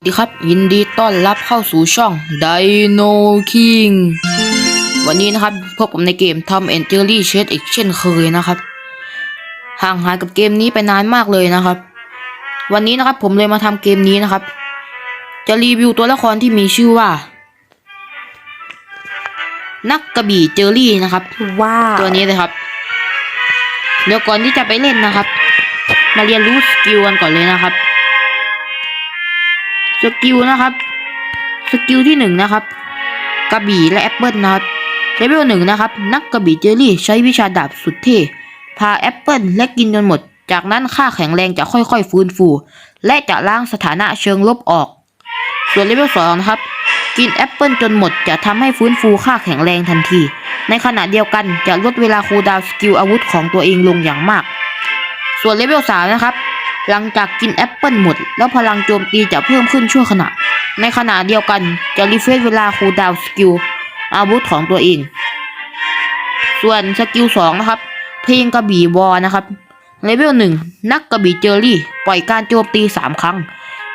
สวัสดีครับ ยินดีต้อนรับเข้าสู่ช่อง Dino King วันนี้นะครับพบผมในเกม Tom and Jerry Chase อีกเช่นเคยนะครับ ห่างหายกับเกมนี้ไปนานมากเลยนะครับ วันนี้นะครับผมเลยมาทำเกมนี้นะครับ จะรีวิวตัวละครที่มีชื่อว่า นักกระบี่เจอรี่นะครับว้าวตัวนี้เลยครับเดี๋ยวก่อนที่จะไปเล่นนะครับ มาเรียนรู้สกิลกันก่อนเลยนะครับ สกิลนะครับ สกิลที่หนึ่งนะครับ กระบี่และแอปเปิลนะครับเลเวลหนึ่งนะครับ นักกระบี่เจอรี่ใช้วิชาดาบสุดเท่พาแอปเปิลและกินจนหมด จากนั้นค่าแข็งแรงจะค่อยๆ ฟื้นฟู และจะล้างสถานะเชิงลบออก ส่วนเลเวลสองนะครับ กินแอปเปิลจนหมดจะทำให้ฟื้นฟูค่าแข็งแรงทันที ในขณะเดียวกันจะลดเวลาคูลดาวน์สกิลอาวุธของตัวเองลงอย่างมาก ส่วนเลเวลสามนะครับ หลังจากกินแอปเปิลหมด แล้วพลังโจมตีจะเพิ่มขึ้นชั่วขณะ ในขณะเดียวกันจะรีเฟรชเวลาคูลดาวน์สกิลอาวุธของตัวเอง ส่วนสกิลสองนะครับ เพลงกระบี่วอนะครับเลเวลหนึ่งนักกระบี่เจอรี่ ปล่อยการโจมตีสามครั้ง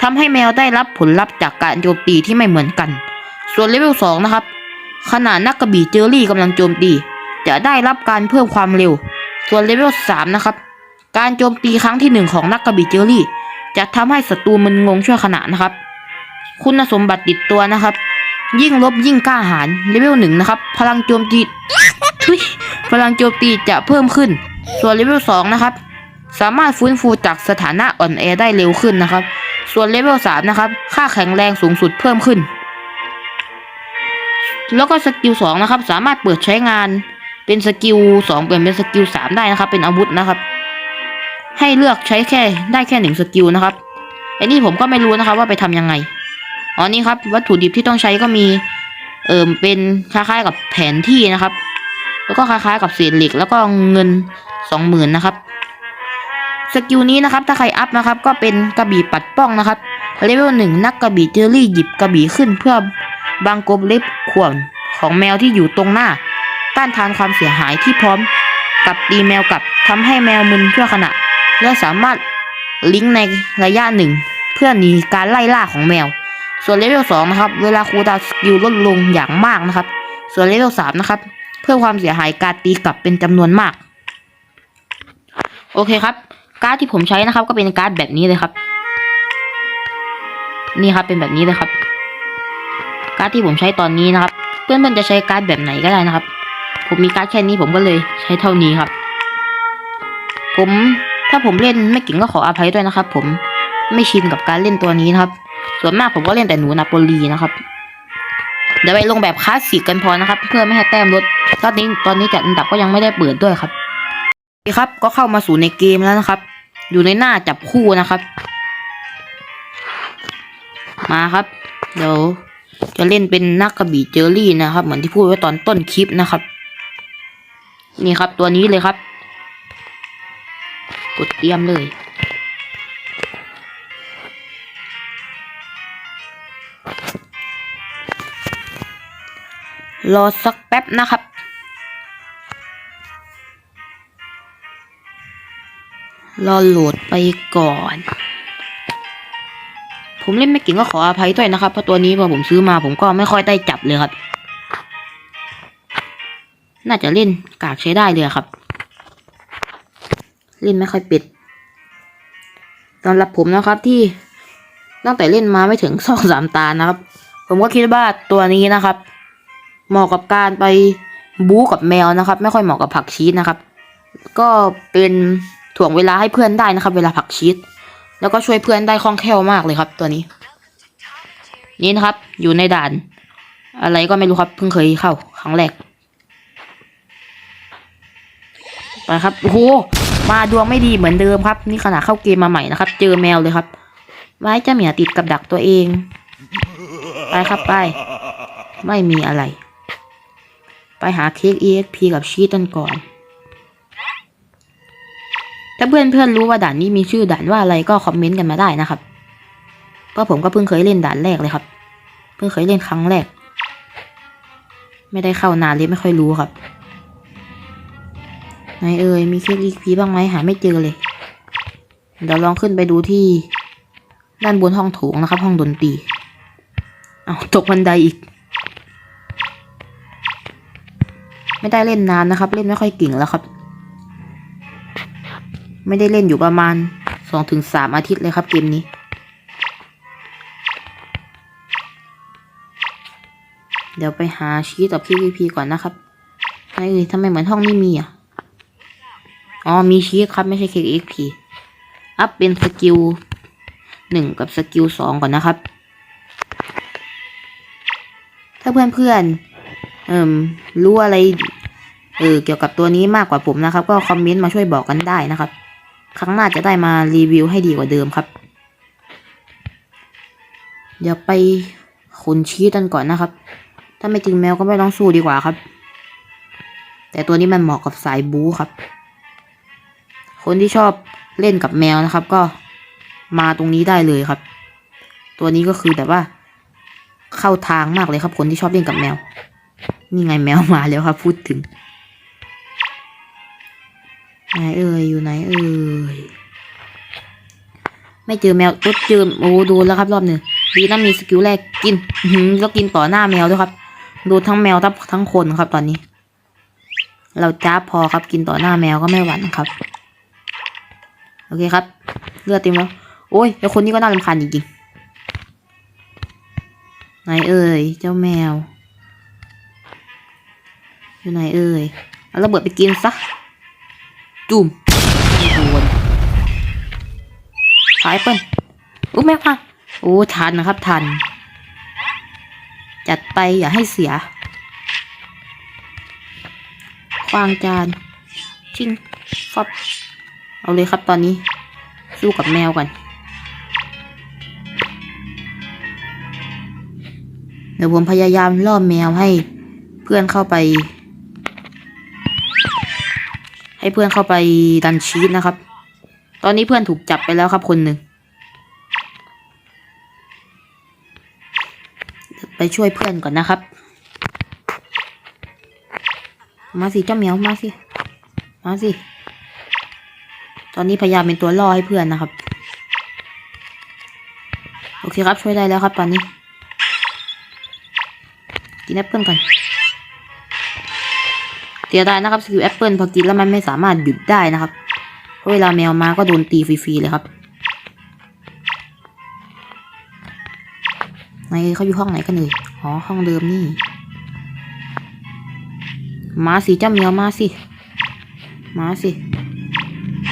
ทำให้แมวได้รับผลลัพธ์จากการโจมตีที่ไม่เหมือนกัน ส่วนเลเวลสองนะครับขณะนักกระบี่เจอรี่กำลังโจมตี จะได้รับการเพิ่มความเร็ว ส่วนเลเวลสามนะครับ การโจมตีครั้งที่หนึ่งของนักกระบี่เจอรี่ จะทำให้ศัตรูมึนงงชั่วขณะนะครับ คุณสมบัติติดตัวนะครับ ยิ่งลบยิ่งกล้าหาญเลเวลหนึ่งนะครับ พลังโจมตีพลังโจมตีจะเพิ่มขึ้น ส่วนเลเวลสองนะครับ สามารถฟื้นฟูจากสถานะอ่อนแอได้เร็วขึ้นนะครับ ส่วนเลเวลสามนะครับ ค่าแข็งแรงสูงสุดเพิ่มขึ้น แล้วก็สกิลสองนะครับ สามารถเปิดใช้งานเป็นสกิลสองเปลี่ยนเป็นสกิลสามได้นะครับ เป็นอาวุธนะครับ ให้เลือกใช้แค่ได้แค่หนึ่งสกิลนะครับไอ้นี่ผมก็ไม่รู้นะครับว่าไปทำยังไงอ๋อนี่ครับ วัตถุดิบที่ต้องใช้ก็มีเอิมเป็นคล้ายๆกับแผนที่นะครับ แล้วก็คล้ายๆกับเศษเหล็กแล้วก็เงินสองหมื่นนะครับสกิลนี้นะครับถ้าใครอัพนะครับ ก็เป็นกระบี่ปัดป้องนะครับเลเวลหนึ่งนักกระบี่เจอรี่หยิบกระบี่ขึ้นเพื่อบังกบเล็บข่วนของแมวที่อยู่ตรงหน้า ต้านทานความเสียหายที่พร้อมกับตีแมวกับทำให้แมวมึนชั่วขณะ และสามารถลิงก์ในระยะหนึ่งเพื่อหนีการไล่ล่าของแมว ส่วนเลเวลสองนะครับ เวลาคูลดาวสกิลลดลงอย่างมากนะครับ ส่วนเลเวลสามนะครับ เพื่อความเสียหายการตีกลับเป็นจำนวนมาก โอเคครับ การ์ดที่ผมใช้นะครับ ก็เป็นการ์ดแบบนี้เลยครับ นี่ครับเป็นแบบนี้เลยครับ การ์ดที่ผมใช้ตอนนี้นะครับ เพื่อนๆจะใช้การ์ดแบบไหนก็ได้นะครับ ผมมีการ์ดแค่นี้ผมก็เลยใช้เท่านี้ครับ ผม ถ้าผมเล่นไม่เก่งก็ขออภัยด้วยนะครับ ผมไม่ชินกับการเล่นตัวนี้นะครับ ส่วนมากผมก็เล่นแต่หนูนาโปลีนะครับ เดี๋ยวไปลงแบบคลาสสิกกันพอนะครับ เพื่อไม่ให้แต้มลดตอนนี้ตอนนี้จัดอันดับก็ยังไม่ได้เปิดด้วยครับโอเคครับ ก็เข้ามาสู่ในเกมแล้วนะครับ อยู่ในหน้าจับคู่นะครับ มาครับ เดี๋ยวจะเล่นเป็นนักกระบี่เจอรี่นะครับ เหมือนที่พูดไว้ตอนต้นคลิปนะครับ นี่ครับตัวนี้เลยครับ กดเตรียมเลย รอสักแป๊บนะครับ รอโหลดไปก่อน ผมเล่นไม่เก่งก็ขออภัยด้วยนะครับ เพราะตัวนี้พอผมซื้อมาผมก็ไม่ค่อยได้จับเลยครับ น่าจะเล่นกากใช้ได้เลยครับ เล่นไม่ค่อยเป็ดสำหรับผมนะครับที่ตั้งแต่เล่นมาไม่ถึงสองสามตานะครับ ผมก็คิดว่าตัวนี้นะครับ เหมาะกับการไปบู๊กับแมวนะครับ ไม่ค่อยเหมาะกับผักชีสนะครับ ก็เป็นถ่วงเวลาให้เพื่อนได้นะครับ เวลาผักชีสแล้วก็ช่วยเพื่อนได้คล่องแคล่วมากเลยครับ ตัวนี้ นี่นะครับ อยู่ในด่าน อะไรก็ไม่รู้ครับเพิ่งเคยเข้าครั้งแรกไปครับโอ้โห มาดวงไม่ดีเหมือนเดิมครับ นี่ขนาดเข้าเกมมาใหม่นะครับ เจอแมวเลยครับ ไว้เจ้าเหมียติดกับดักตัวเอง ไปครับไป ไม่มีอะไร ไปหาเค้ก EXP กับชีสกันก่อน ถ้าเพื่อนเพื่อนรู้ว่าด่านนี้มีชื่อด่านว่าอะไรก็คอมเมนต์กันมาได้นะครับเพราะผมก็เพิ่งเคยเล่นด่านแรกเลยครับ เพิ่งเคยเล่นครั้งแรก ไม่ได้เข้านานเลยไม่ค่อยรู้ครับ นเอ่ยมีเค้ก EXP บ้างไหมหาไม่เจอเลย เดี๋ยวลองขึ้นไปดูที่ ด้านบนห้องโถงนะครับ ห้องดนตรีเอาตกบันไดอีก ไม่ได้เล่นนานนะครับ เล่นไม่ค่อยเก่งแล้วครับ ไม่ได้เล่นอยู่ประมาณสองถึงสามอาทิตย์เลยครับเกมนี้เดี๋ยวไปหาชีตกับ PVP ก่อนนะครับไอ้เอ้ยทำไมเหมือนห้องนี้มีอะ อ๋อมีชีตครับไม่ใช่ KXP อัพเป็นสกิลหนึ่งกับสกิลสองก่อนนะครับ ถ้าเพื่อนๆเอ่มรู้อะไรเออเกี่ยวกับตัวนี้มากกว่าผมนะครับ ก็คอมเมนต์มาช่วยบอกกันได้นะครับ ครั้งหน้าจะได้มารีวิวให้ดีกว่าเดิมครับเดี๋ยวไปขนชีสกันก่อนนะครับ ถ้าไม่จริงแมวก็ไม่ต้องสู้ดีกว่าครับ แต่ตัวนี้มันเหมาะกับสายบู๊ครับ คนที่ชอบเล่นกับแมวนะครับ ก็มาตรงนี้ได้เลยครับ ตัวนี้ก็คือแบบว่า เข้าทางมากเลยครับ คนที่ชอบเล่นกับแมว นี่ไงแมวมาแล้วครับ พูดถึงไหนเอ่ยอยู่ไหนเอ่ยไม่เจอแมวรถเจอโอ้โดนแล้วครับ รอบหนึ่งดีนะมีสกิลแรกกินหือแล้วกินต่อหน้าแมวด้วยครับโดนทั้งแมวทั้งทั้งคนครับตอนนี้ เราจ้าพอครับกินต่อหน้าแมวก็ไม่หวั่นครับ โอเคครับ เลือดเต็มแล้ว โอ้ยไอคนนี้ก็น่ารำคาญจริงๆไหนเอ่ย เจ้าแมว อยู่ไหนเอ่ยเอาระเบิดไปกินซะ จุ่มโดนสายเปิ้ลอุ้แม่ค่ะโอ้ ทันนะครับ ทัน จัดไปอย่าให้เสียควางจาน ชิงฟับ เอาเลยครับตอนนี้ สู้กับแมวก่อนเดี๋ยวผมพยายามล่อแมวให้เพื่อนเข้าไป ให้เพื่อนเข้าไปดันชีสนะครับ ตอนนี้เพื่อนถูกจับไปแล้วครับคนหนึ่งไปช่วยเพื่อนก่อนนะครับ มาสิเจ้าเหมียวมาสิ มาสิ ตอนนี้พยายามเป็นตัวล่อให้เพื่อนนะครับ โอเคครับช่วยได้แล้วครับ ตอนนี้ กินแอปเปิลก่อนเสียดายนะครับสกิลแอปเปิลพอกินแล้วมันไม่สามารถหยุดได้นะครับเพราะเวลาแมวมาก็โดนตีฟรีๆเลยครับไหนเขาอยู่ห้องไหนกันเลยอ๋อห้องเดิมนี่ มาสิเจ้าแมวมาสิ มาสิ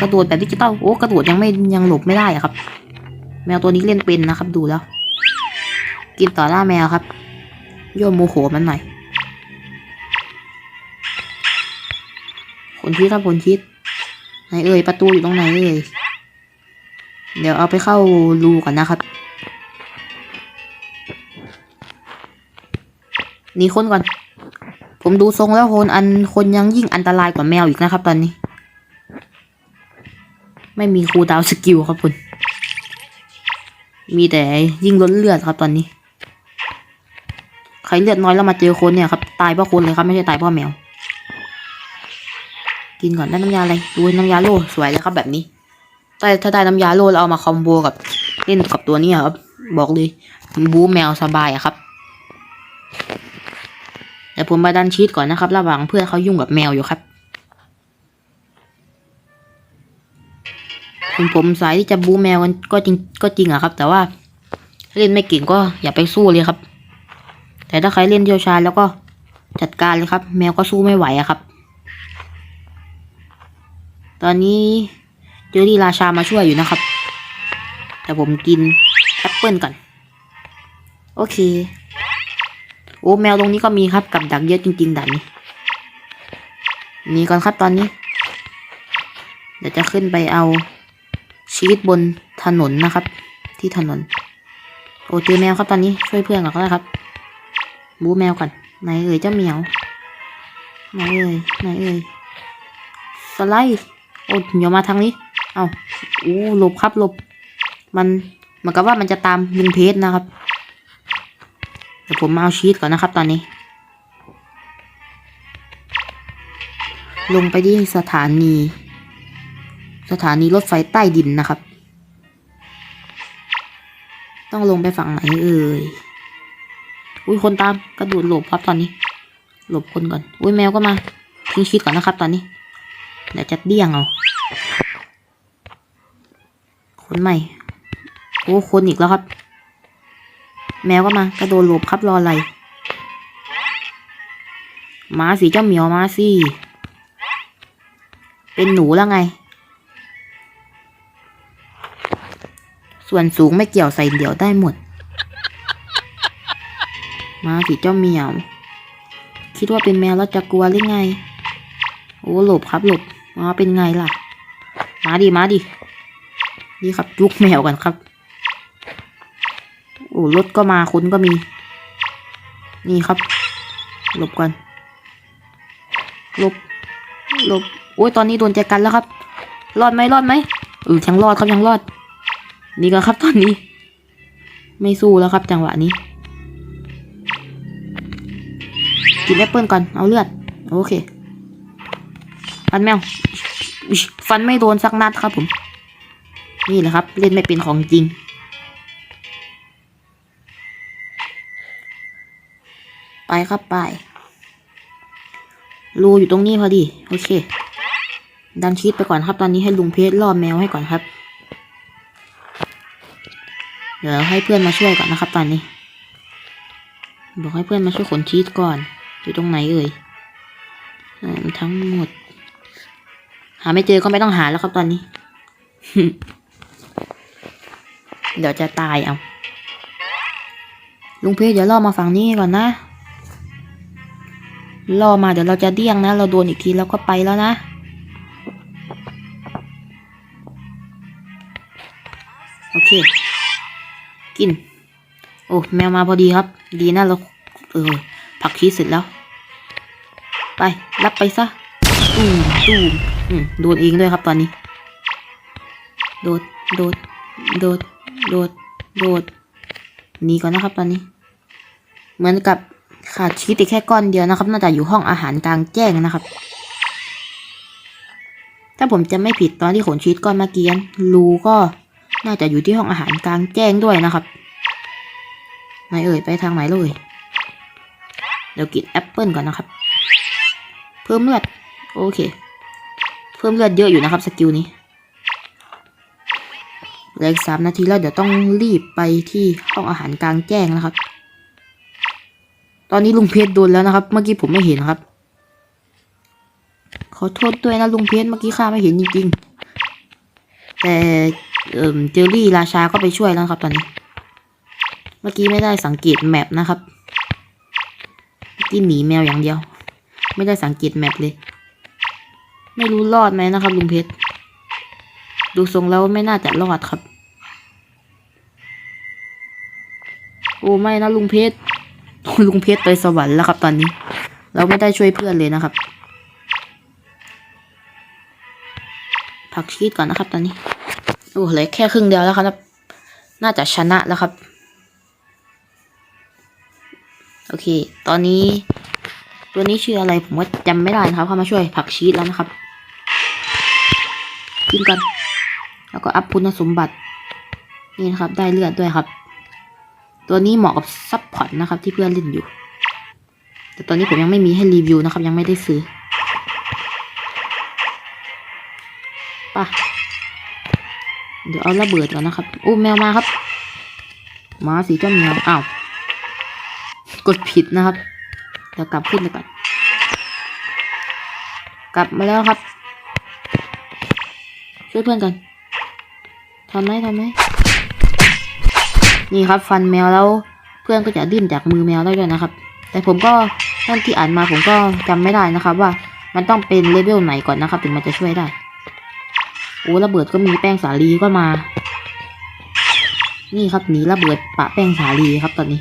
กระโดดแบบดิจิตอลโอ้กระโดดยังไม่ยังหลบไม่ได้อะครับ แมวตัวนี้เล่นเป็นนะครับ ดูแล้ว กินต่อหน้าแมวครับโยมโมโหมันหน่อยคนคิดครับคนคิดไหนเอ่ยประตูอยู่ตรงไหนเอ่ยเดี๋ยวเอาไปเข้ารูก่อนนะครับหนีคนก่อน ผมดูทรงแล้วคนอันคนยังยิ่งอันตรายกว่าแมวอีกนะครับตอนนี้ ไม่มีครูดาวสกิลครับคุณ มีแต่ยิ่งล้นเลือดครับตอนนี้ ใครเลือดน้อยแล้วมาเจอคนเนี่ยครับ ตายเพราะคนเลยครับไม่ใช่ตายเพราะแมว กินก่อนได้น้ำยาอะไรดูน้ำยาโล่สวยเลยครับแบบนี้แต่ถ้าได้น้ำยาโล่เอามาคอมโบกับเล่นกับตัวนี้ครับ บอกเลยบูแมวสบายอะครับเดี๋ยวผมมาดันชีตก่อนนะครับ ระหว่างเพื่อนเขายุ่งกับแมวอยู่ครับ ผมผมสายที่จะบูแมวกันก็จริงก็จริงอะครับ แต่ว่าเล่นไม่เก่งก็อย่าไปสู้เลยครับ แต่ถ้าใครเล่นเชี่ยวชาญแล้วก็จัดการเลยครับ แมวก็สู้ไม่ไหวอะครับ ตอนนี้เจอรี่ราชามาช่วยอยู่นะครับ แต่ผมกินแอปเปิลก่อนโอเค โอ้แมวตรงนี้ก็มีครับกับดักเยอะจริงๆดันนี้หนี่ก่อนครับตอนนี้ เดี๋ยวจะขึ้นไปเอา ชีตบนถนนนะครับ ที่ถนน โอ้เจอแมวครับตอนนี้ช่วยเพื่อนก่อนก็ได้ครับบูแมวก่อนไหนเอ่ยเจ้าเหมียวไหนเอ่ยไหนเอ่ยสไลด์โอ้เหมียวมาทางนี้ เอาโอ้หลบครับหลบ มันเหมือนกับว่ามันจะตามลิงเพจนะครับเดี๋ยวผมมาเอาชีตก่อนนะครับตอนนี้ ลงไปที่สถานี สถานีรถไฟใต้ดินนะครับ ต้องลงไปฝั่งไหนเอ่ยอุ้ยคนตามกระโดดหลบครับตอนนี้ หลบคนก่อน อุ้ยแมวก็มาทิ้งชีตก่อนนะครับ ตอนนี้เดี๋ยวจะเดี้ยงเอาคนใหม่โอ้คนอีกแล้วครับ แมวก็มากระโดดหลบครับรออะไรมาสิเจ้าเหมียวมาสิเป็นหนูแล้วไง ส่วนสูงไม่เกี่ยวใส่เดี่ยวได้หมด มาสิเจ้าเหมียว คิดว่าเป็นแมวแล้วจะกลัวหรือไง โอ้หลบครับหลบมาเป็นไงล่ะ มาดิมาดินี่ครับจุกแมวกันครับโอ้รถก็มาคนก็มี นี่ครับ หลบก่อนหลบหลบโอ้ยตอนนี้โดนใจกันแล้วครับ รอดไหมรอดไหมเออยังรอดครับยังรอด นี่ก็ครับตอนนี้ ไม่สู้แล้วครับจังหวะนี้ กินแอปเปิลก่อน เอาเลือด โอเค ฟันแมว ฟันไม่โดนสักนัดครับผม นี่แหละครับ เล่นไม่เป็นของจริง ไปครับไป รูอยู่ตรงนี้พอดี โอเค ดันชีตไปก่อนครับตอนนี้ให้ลุงเพชรล่อแมวให้ก่อนครับ เดี๋ยวให้เพื่อนมาช่วยก่อนนะครับ ตอนนี้ บอกให้เพื่อนมาช่วยขนชีสก่อน อยู่ตรงไหนเอ่ยทั้งหมด หาไม่เจอก็ไม่ต้องหาแล้วครับตอนนี้ เดี๋ยวจะตายเอาลุงเพชรเดี๋ยวล่อมาฝั่งนี้ก่อนนะล่อมาเดี๋ยวเราจะเดี้ยงนะ เราโดนอีกทีเราก็ไปแล้วนะโอเค กิน โอ้แมวมาพอดีครับ ดีนะเราเออผักชีเสร็จแล้ว ไปรับไปซะตูมตูมอืมโดนเองด้วยครับตอนนี้ โดดโดดโดดโดดโดดหนีก่อนนะครับตอนนี้ เหมือนกับขาดชีสอีกแค่ก้อนเดียวนะครับ น่าจะอยู่ห้องอาหารกลางแจ้งนะครับ ถ้าผมจะไม่ผิดตอนที่ขนชีสก้อนเมื่อกี้รูก็ น่าจะอยู่ที่ห้องอาหารกลางแจ้งด้วยนะครับไหนเอ่ยไปทางไหนเลยเดี๋ยวกินแอปเปิลก่อนนะครับ เพิ่มเลือด โอเค เพิ่มเลือดเยอะอยู่นะครับสกิลนี้เหลืออีกสามนาทีแล้วเดี๋ยวต้องรีบไปที่ห้องอาหารกลางแจ้งนะครับ ตอนนี้ลุงเพชรโดนแล้วนะครับ เมื่อกี้ผมไม่เห็นครับ ขอโทษด้วยนะลุงเพชรเมื่อกี้ข้าไม่เห็นจริงๆ แต่ เอ่อเจอรี่ราชาก็ไปช่วยแล้วครับตอนนี้ เมื่อกี้ไม่ได้สังเกตแมปนะครับเมื่อกี้หนีแมวอย่างเดียว ไม่ได้สังเกตแมปเลย ไม่รู้รอดไหมนะครับลุงเพชร ดูทรงแล้วไม่น่าจะรอดครับ โอ้ไม่นะลุงเพชร ลุงเพชรไปสวรรค์แล้วครับตอนนี้ เราไม่ได้ช่วยเพื่อนเลยนะครับพักชีสก่อนนะครับตอนนี้ โอ้เหลือแค่ครึ่งเดียวแล้วครับ น่าจะชนะแล้วครับ โอเค ตอนนี้ ตัวนี้ชื่ออะไรผมว่าจำไม่ได้นะครับ เข้ามาช่วยผักชีสแล้วนะครับกินกัน แล้วก็อัพคุณสมบัติ นี่นะครับ ได้เลือดด้วยครับ ตัวนี้เหมาะกับซัพพอร์ตนะครับ ที่เพื่อนเล่นอยู่ แต่ตอนนี้ผมยังไม่มีให้รีวิวนะครับ ยังไม่ได้ซื้อไป่ะ เดี๋ยวเอาระเบิดก่อนนะครับโอ้แมวมาครับมาสีเจ้าแมวอ้าวกดผิดนะครับเดี๋ยวกลับขึ้นไปก่อนกลับมาแล้วครับ ช่วยเพื่อนกันทำไหมทำไหมนี่ครับ ฟันแมวแล้วเพื่อนก็จะดิ้นจากมือแมวได้ด้วยนะครับ แต่ผมก็ท่านที่อ่านมาผมก็จำไม่ได้นะครับ ว่ามันต้องเป็นเลเวลไหนก่อนนะครับ ถึงมันจะช่วยได้ โอ้ระเบิดก็มีแป้งสาลีก็มา นี่ครับหนีระเบิดปะแป้งสาลีครับตอนนี้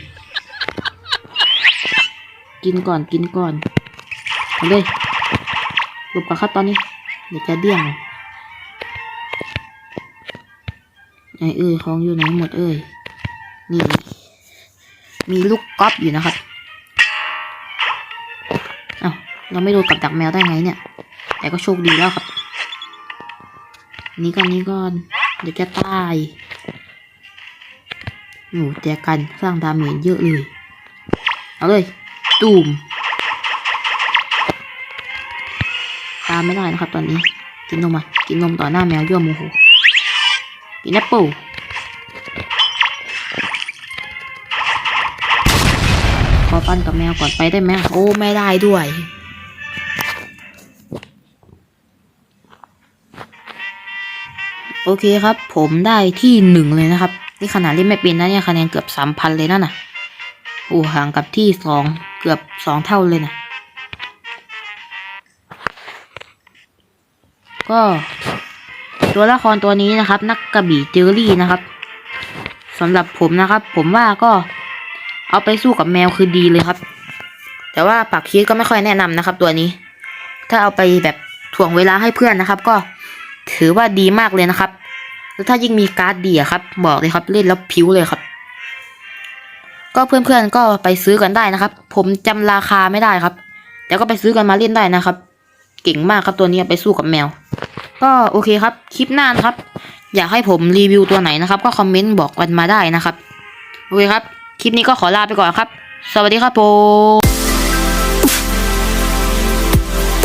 กินก่อนกินก่อนเอาเลยหลบก่อนครับตอนนี้ เดี๋ยวจะเดี้ยงไอเอ้ยของอยู่ไหนหมดเอ้ยนี่ มีลูกก๊อปอยู่นะครับอ้าเราไม่โดนกับดักแมวได้ไงเนี่ย แต่ก็โชคดีแล้วครับ นี่ก่อนนี่ก่อน เดี๋ยวจะตายโอ้แจกันสร้างดาเมจเยอะเลย เอาเลย ตูม ตามไม่ได้นะครับตอนนี้ กินนมอะ กินนมต่อหน้าแมวยั่วโมโห กินแอปเปิลขอฟันกับแมวก่อนไปได้ไหมโอ้ ไม่ได้ด้วย โอเคครับ ผมได้ที่หนึ่งเลยนะครับ นี่ขนาดเล่นไม่เป็นนะเนี่ยคะแนนเกือบสามพันเลยนั่นน่ะโอ้ห่างกับที่สองเกือบสองเท่าเลยนะก็ ตัวละครตัวนี้นะครับ นักกระบี่เจอรี่นะครับสำหรับผมนะครับ ผมว่าก็เอาไปสู้กับแมวคือดีเลยครับ แต่ว่าปากคีดก็ไม่ค่อยแนะนำนะครับ ตัวนี้ ถ้าเอาไปแบบถ่วงเวลาให้เพื่อนนะครับ ก็ ถือว่าดีมากเลยนะครับ แล้วถ้ายิ่งมีการ์ดดีอะครับ บอกเลยครับเล่นแล้วพิ้วเลยครับ ก็เพื่อนๆก็ไปซื้อกันได้นะครับ ผมจำราคาไม่ได้ครับ แต่ก็ไปซื้อกันมาเล่นได้นะครับ เก่งมากครับตัวนี้ไปสู้กับแมว ก็โอเคครับ คลิปหน้านะครับ อยากให้ผมรีวิวตัวไหนนะครับ ก็คอมเมนต์บอกกันมาได้นะครับ โอเคครับ คลิปนี้ก็ขอลาไปก่อนครับ สวัสดีครับผม